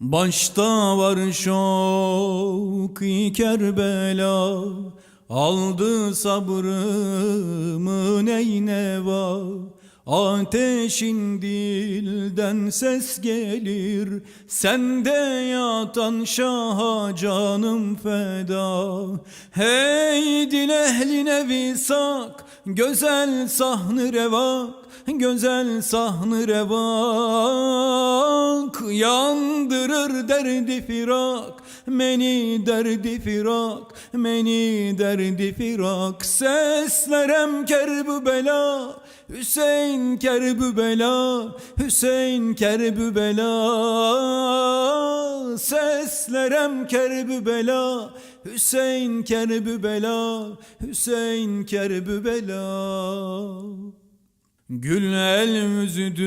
Başta var şok-i Kerbela Aldı sabrımı neyneva Ateşin dilden ses gelir Sende yatan şaha canım feda. Hey dil ehline visak Güzel sahnı revak Güzel sahnı revak Yandırır derdi firak. Meni derdi firak Meni derdi firak. Seslerem kerbü bela Hüseyin kerbü bela Hüseyin kerbü bela. Seslerem kerbü bela Hüseyin kerbü bela Hüseyin kerbü bela Gül el müzüdü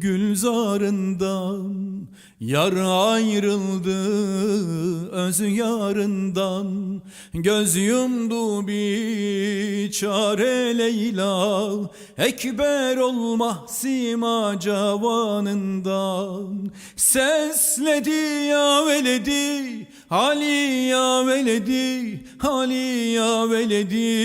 gülzarından Yar ayrıldı öz yarından. Göz yumdu biçare Leyla Ekber olma sima cavanından Sesledi ya veledi Ali ya veledi Ali ya veledi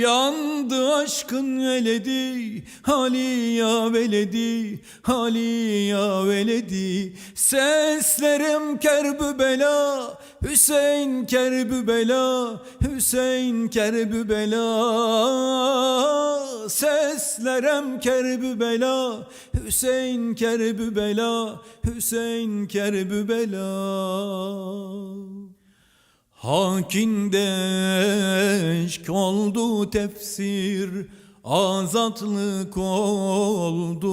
Yandı aşkın veledi Hali ya veledi Hali veledi. Seslerim kerbü bela Hüseyin kerbü bela Hüseyin kerbü bela. Seslerem kerbü bela Hüseyin kerbü bela Hüseyin kerbü bela Hakinde eşk oldu tefsir Azatlık oldu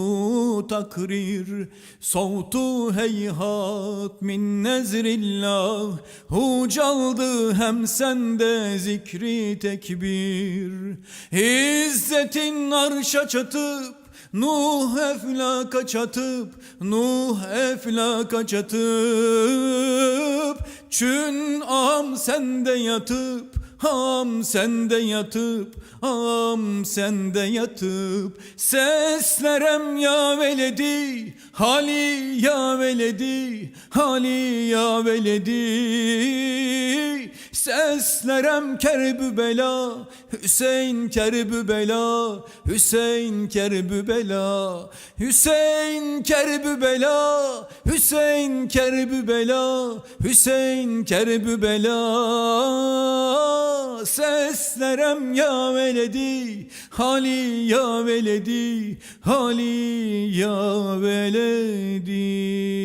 takrir. Soğutu heyhat min nezrillah Hucaldı hem sende zikri tekbir. İzzetin arşa çatıp Nuh eflaka çatıp, Nuh eflaka çatıp Çün am sende yatıp, ham sende yatıp Am sende yatıp. Seslerem ya veledi Hali ya veledi Hali ya veledi Seslerem kerbü bela Hüseyin kerbü bela Hüseyin kerbü bela Hüseyin kerbü bela Hüseyin kerbü bela Hüseyin kerbü bela. Seslerem ya veledi Hali ya veledi Hali ya veledi